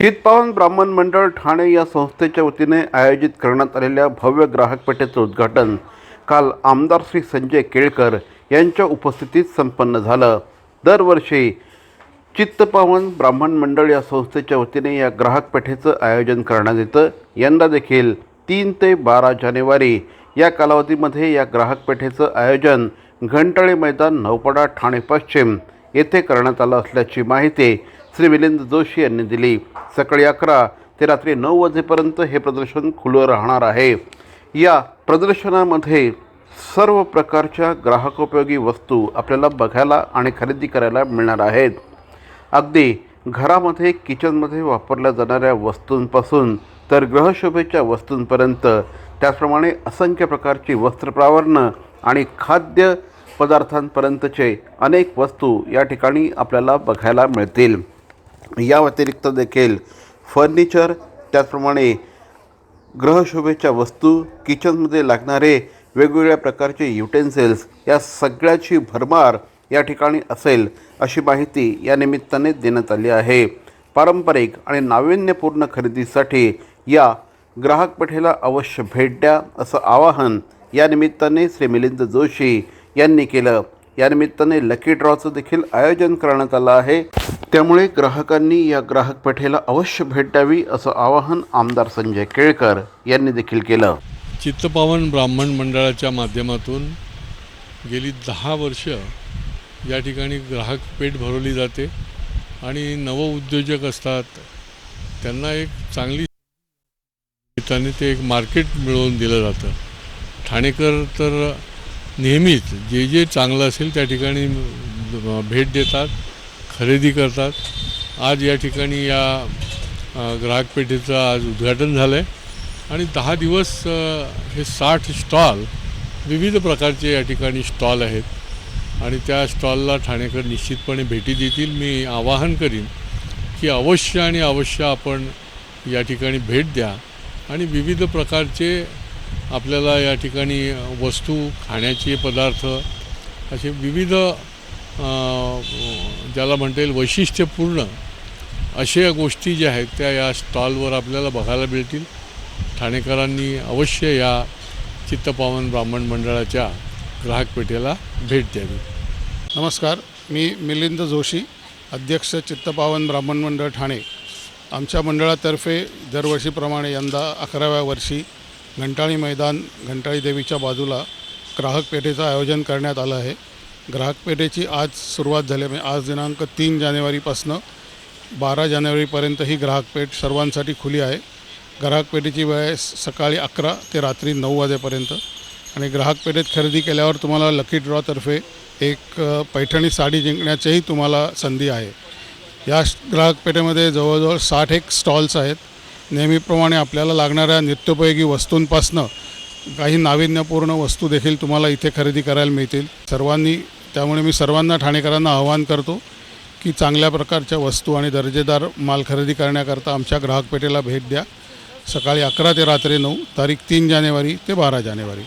चितपावन ब्राह्मण मंडळ ठाणे या संस्थेच्या वतीने आयोजित करण्यात आलेल्या भव्य ग्राहक पेठेचं उद्घाटन काल आमदार श्री संजय केळकर यांच्या उपस्थितीत संपन्न झालं. दरवर्षी चित्तपावन ब्राह्मण मंडळ या संस्थेच्या वतीने या ग्राहक पेठेचं आयोजन करण्यात येतं. यंदा देखील तीन ते बारा जानेवारी या कालावधीमध्ये या ग्राहक पेठेचं आयोजन घंटाळे मैदान नौपाडा ठाणे पश्चिम येथे करण्यात आलं असल्याची माहिती श्री मिलिंद जोशी यांनी दिली. सकाळी अकरा ते रात्री नऊ वाजेपर्यंत हे प्रदर्शन खुलं राहणार आहे. या प्रदर्शनामध्ये सर्व प्रकारच्या ग्राहकोपयोगी वस्तू आपल्याला बघायला आणि खरेदी करायला मिळणार आहेत. अगदी घरामध्ये किचनमध्ये वापरल्या जाणाऱ्या वस्तूंपासून तर ग्रहशोभेच्या वस्तूंपर्यंत त्याचप्रमाणे असंख्य प्रकारची वस्त्रप्रावरणं आणि खाद्य पदार्थांपर्यंतचे अनेक वस्तू या ठिकाणी आपल्याला बघायला मिळतील. या व्यतिरिक्त देखील फर्निचर त्याचप्रमाणे ग्रहशोभेच्या वस्तू किचनमध्ये लागणारे वेगवेगळ्या प्रकारचे युटेन्सिल्स या सगळ्याची भरमार या ठिकाणी असेल अशी माहिती या निमित्ताने देण्यात आली आहे. पारंपरिक आणि नाविन्यपूर्ण खरेदीसाठी या ग्राहक पेठेला अवश्य भेट द्या असं आवाहन या निमित्ताने श्री मिलिंद जोशी यांनी केलं. या निमित्ताने लकी ड्रॉचं देखील आयोजन करण्यात आलं आहे. त्यामुळे ग्राहकांनी या ग्राहक पेठेला अवश्य भेट द्यावी असं आवाहन आमदार संजय केळकर यांनी देखील केलं. चित्तपावन ब्राह्मण मंडळाच्या माध्यमातून गेली दहा वर्ष या ठिकाणी ग्राहक पेठ भरवली जाते आणि नवउद्योजक असतात. त्यांना एक चांगली त्याने ते एक मार्केट मिळवून दिलं जातं. ठाणेकर तर नेहमीच. जे जे चांगलं असेल त्या ठिकाणी भेट देतात खरेदी करतात. आज या ठिकाणी या ग्राहक पेठेचं आज उद्घाटन झालं आहे आणि दहा दिवस हे साठ स्टॉल विविध प्रकारचे या ठिकाणी स्टॉल आहेत. आणि त्या स्टॉलला ठाणेकर निश्चितपणे भेटी देतील. मी आवाहन करीन की अवश्य आणि अवश्य आपण या ठिकाणी भेट द्या. आणि विविध प्रकारचे आपल्याला या ठिकाणी वस्तू खाण्याचे पदार्थ असे विविध ज्याला म्हणता येईल वैशिष्ट्यपूर्ण अशा गोष्टी ज्या आहेत त्या या स्टॉलवर आपल्याला बघायला मिळतील. ठाणेकरांनी अवश्य या चित्तपावन ब्राह्मण मंडळाच्या ग्राहक पेठेला भेट द्यावी. नमस्कार मी मिलिंद जोशी अध्यक्ष चित्तपावन ब्राह्मण मंडळ ठाणे. आमच्या मंडळातर्फे दरवर्षीप्रमाणे यंदा अकराव्या वर्षी घंटाळी मैदान घंटाळी देवीच्या बाजूला ग्राहक पेठेचं आयोजन करण्यात आलं आहे. ग्राहक पेठेची आज सुरुवात झाली म्हणजे आज दिनांक तीन जानेवारीपासनं बारा जानेवारीपर्यंत ही ग्राहक पेठ सर्वांसाठी खुली आहे. ग्राहक पेठेची वेळ आहे सकाळी अकरा ते रात्री नऊ वाजेपर्यंत. आणि ग्राहक पेठेत खरेदी केल्यावर तुम्हाला लकी ड्रॉतर्फे एक पैठणी साडी जिंकण्याचीही तुम्हाला संधी आहे. या ग्राहकपेठेमध्ये ग्राहक पेठेमध्ये जवळजवळ साठ एक स्टॉल्स आहेत. नेहमीप्रमाणे आपल्याला लागणाऱ्या नित्योपयोगी वस्तूंपासनं काही नाविन्यपूर्ण वस्तू देखील तुम्हाला इथे खरेदी करायला मिळतील. सर्वांनी त्यामुळे मी सर्वांना ठाणेकरांना आवाहन करतो की चांगल्या प्रकारच्या वस्तू आणि दर्जेदार माल खरेदी करण्याकरता आमच्या ग्राहक पेठेला भेट द्या. सकाळी अकरा ते रात्री नऊ तारीख तीन जानेवारी ते बारा जानेवारी.